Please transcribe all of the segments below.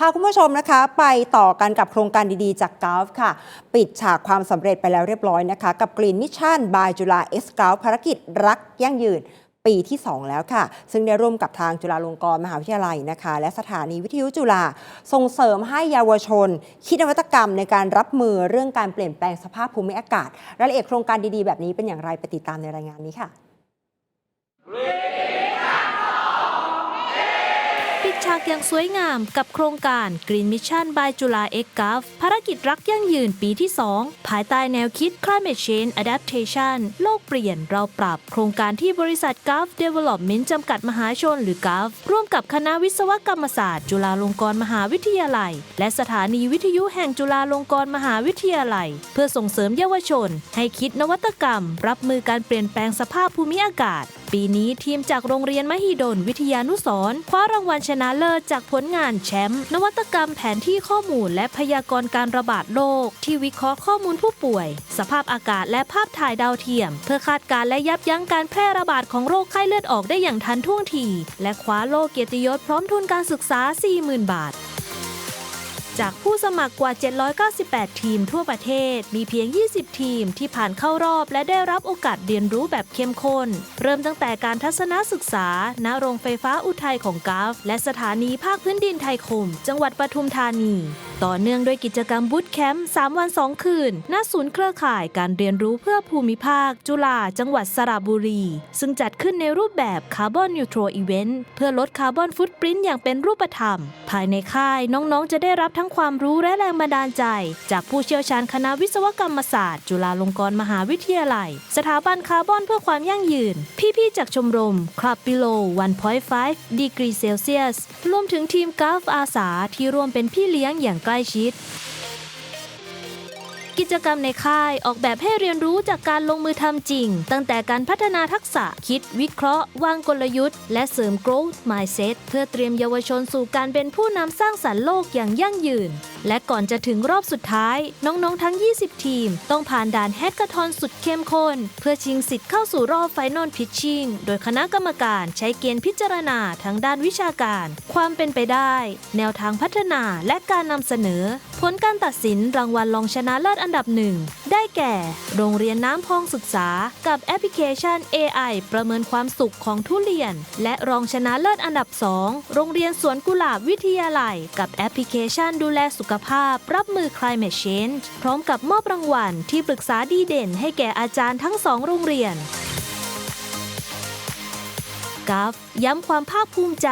พาคุณผู้ชมนะคะ ไปต่อกันกับโครงการดีๆ จากก l f ค่ะ ปิดฉากความสำเร็จไปแล้วเรียบร้อยนะคะ กับ Green Mission by จุฬา X g u l f ภารกิจรักยั่งยืนปีที่ 2 แล้วค่ะ ซึ่งได้ร่วมกับทางจุฬาลงกรณ์มหาวิทยาลัยนะคะ และสถานีวิทยุจุฬาส่งเสริมให้เยาวชน คิดนวัตกรรมในการรับมือเรื่องการเปลี่ยนแปลงสภาพภูมิอากาศ รายละเอียดโครงการดีๆ แบบนี้เป็นอย่างไรไปติดตามในรายงานนี้ค่ะากอย่างสวยงามกับโครงการ Green Mission by จุฬา X g u l f ภารกิจรักยั่งยืนปีที่ 2 ภายใต้แนวคิด Climate Change Adaptation โลกเปลี่ยนเราปรับ โครงการที่บริษัท Gulf Development จำกัดมหาชนหรือ Gulf ร่วมกับคณะวิศวกรรมศาสตร์ จุฬาลงกรณ์มหาวิทยาลัย และสถานีวิทยุแห่งจุฬาลงกรณ์มหาวิทยาลัย เพื่อส่งเสริมเยาวชน ให้คิดนวัตกรรม รับมือการเปลี่ยนแปลงสภาพภูมิอากาศ ปีนี้ทีมจากโรงเรียนมหิดลวิทยานุสร์คว้ารางวัลชนะเลิศจากผลงานแชมป์นวัตกรรมแผนที่ข้อมูลและพยากรณ์การระบาดโรคที่วิเคราะห์ข้อมูลผู้ป่วย สภาพอากาศและภาพถ่ายดาวเทียม เพื่อคาดการณ์และยับยั้งการแพร่ระบาดของโรคไข้เลือดออกได้อย่างทันท่วงทีและคว้าโล่เกียรติยศพร้อมทุนการศึกษา 40,000 บาท จากผู้สมัครกว่า 798 ทีมทั่วประเทศ มีเพียง 20 ทีมที่ผ่านเข้ารอบและได้รับโอกาสเรียนรู้แบบเข้มข้น เริ่มตั้งแต่การทัศนศึกษา ณ โรงไฟฟ้าอุทัยของกาฟ และสถานีภาคพื้นดินไทยคม จังหวัดปทุมธานี ต่อเนื่องด้วยกิจกรรมบูตแคมป์ 3 วัน 2 คืน ณ ศูนย์เครือข่ายการเรียนรู้เพื่อภูมิภาค จุฬา จังหวัดสระบุรี ซึ่งจัดขึ้นในรูปแบบคาร์บอนนิวทร l อีเวนต์เพื่อลดคาร์บอนฟุตปรินต์อย่างเป็นรูปธรรม ภายในค่ายน้องๆ จะได้รับทั้งความรู้และแรงบันดาลใจ จากผู้เชี่ยวชาญคณะวิศวกรรมศาสตร์ จุฬาลงกรณ์มหาวิทยาลัย สถาบันคาร์บอนเพื่อความยั่งยืน พี่ๆจากชมรมคลับบิโล1.5ดีกรีเซลเซียสรวมถึงทีมกาฟอาสาที่ร่วมเป็นพี่เลี้ยงอย่างใกล้ชิด กิจกรรมในค่ายออกแบบให้เรียนรู้จากการลงมือทำจริง ตั้งแต่การพัฒนาทักษะคิดวิเคราะห์ วางกลยุทธ์ และเสริม growth mindset เพื่อเตรียมเยาวชนสู่การเป็นผู้นำสร้างสรรค์โลกอย่างยั่งยืนและก่อนจะถึงรอบสุดท้าย น้องๆทั้ง 20 ทีม ต้องผ่านด่านแฮกกอร์ทอนสุดเข้มข้น เพื่อชิงสิทธิ์เข้าสู่รอบไฟนอลพิชชิ่งโดยคณะกรรมการใช้เกณฑ์พิจารณาทั้งด้านวิชาการ ความเป็นไปได้ แนวทางพัฒนาและการนำเสนอ ผลการตัดสินรางวัลรองชนะเลิศอันดับหนึ่งได้แก่ โรงเรียนน้ำพองศึกษา กับแอปพลิเคชัน AI ประเมินความสุขของทุเรียน และรองชนะเลิศอันดับ 2 โรงเรียนสวนกุหลาบวิทยาลัย กับแอปพลิเคชันดูแลสุขภาพรับมือ climate change พร้อมกับมอบรางวัลที่ปรึกษาดีเด่นให้แก่อาจารย์ทั้งสองโรงเรียน กราฟย้ำความภาคภูมิใจ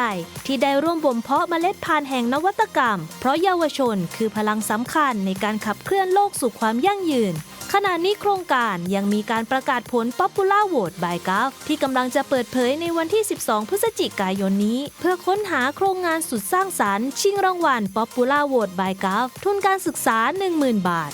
ที่ได้ร่วมบ่มเพาะเมล็ดพันธุ์แห่งนวัตกรรม เพราะเยาวชนคือพลังสำคัญในการขับเคลื่อนโลกสู่ความยั่งยืนขณะนี้โครงการยังมีการประกาศผล Popular Vote by g a f ที่กำลังจะเปิดเผยในวันที่ 12 พฤศจิกายนนี้ เพื่อค้นหาโครงงานสุดสร้างสรรค์ ชิงรางวัล Popular Vote by g a f ทุนการศึกษา 10,000 บาท